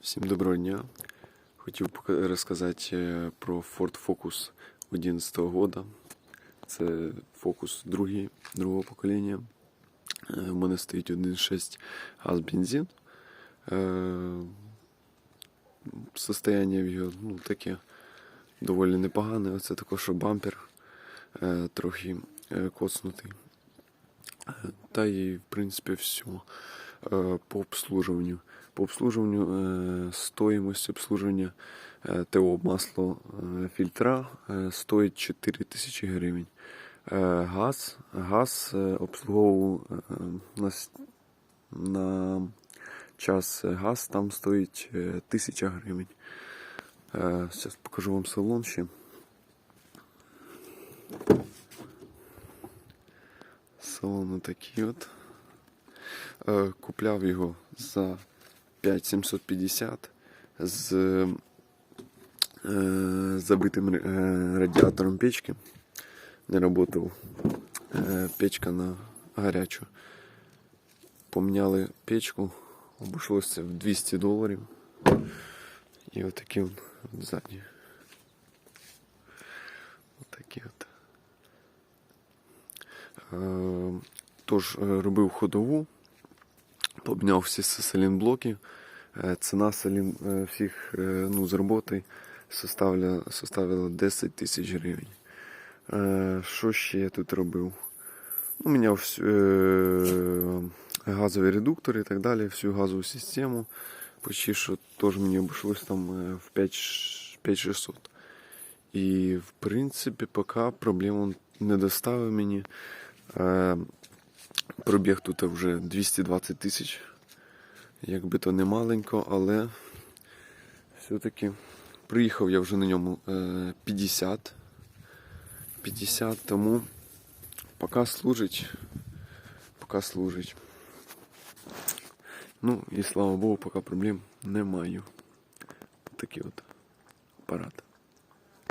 Всім доброго дня. Хотів розказати е, про Ford Focus 11 года. Це Focus другий, другого покоління. Е, У мене стоїть 1.6 газ бензин. Е, Состояння в його ну, таке доволі непогане. Оце також бампер е, трохи е, коцнутий. Е, Та і, в принципі, все е, по обслуживанню. По обслуживанню е, стоїмость обслуживання е, ТО масло е, фільтра е, стоїть 4 тисячі гривень. Е, Газ, газ е, обслуговував е, на, на час е, газ там стоїть е, 1000 гривень. Зараз покажу вам салон ще. Салон такий от. Е, Купляв його за 5750 з е, забитим е, радіатором печки. Не е, печка на гарячу. Поміняли печку, обійшлося в 200 доларів. І отакі он задні. Отакі от. Тож робив ходову, поміняв всі салінблоки. Е, Ціна салін е, всіх е, ну, з роботи составила 10 тисяч гривень. Що ще я тут робив? Ну, міняв всю, е, газові редуктори і так далі, всю газову систему. Почти що теж мені обійшлось там в 5 ш- 5600. І в принципі, поки проблем не доставив мені. Е, Пробіг тут вже 220 тисяч. Якби то не маленько, але все-таки приїхав я вже на ньому е, 50. 50, тому поки служить. Поки служить. Ну і слава Богу, поки проблем не маю. Такий от апарат.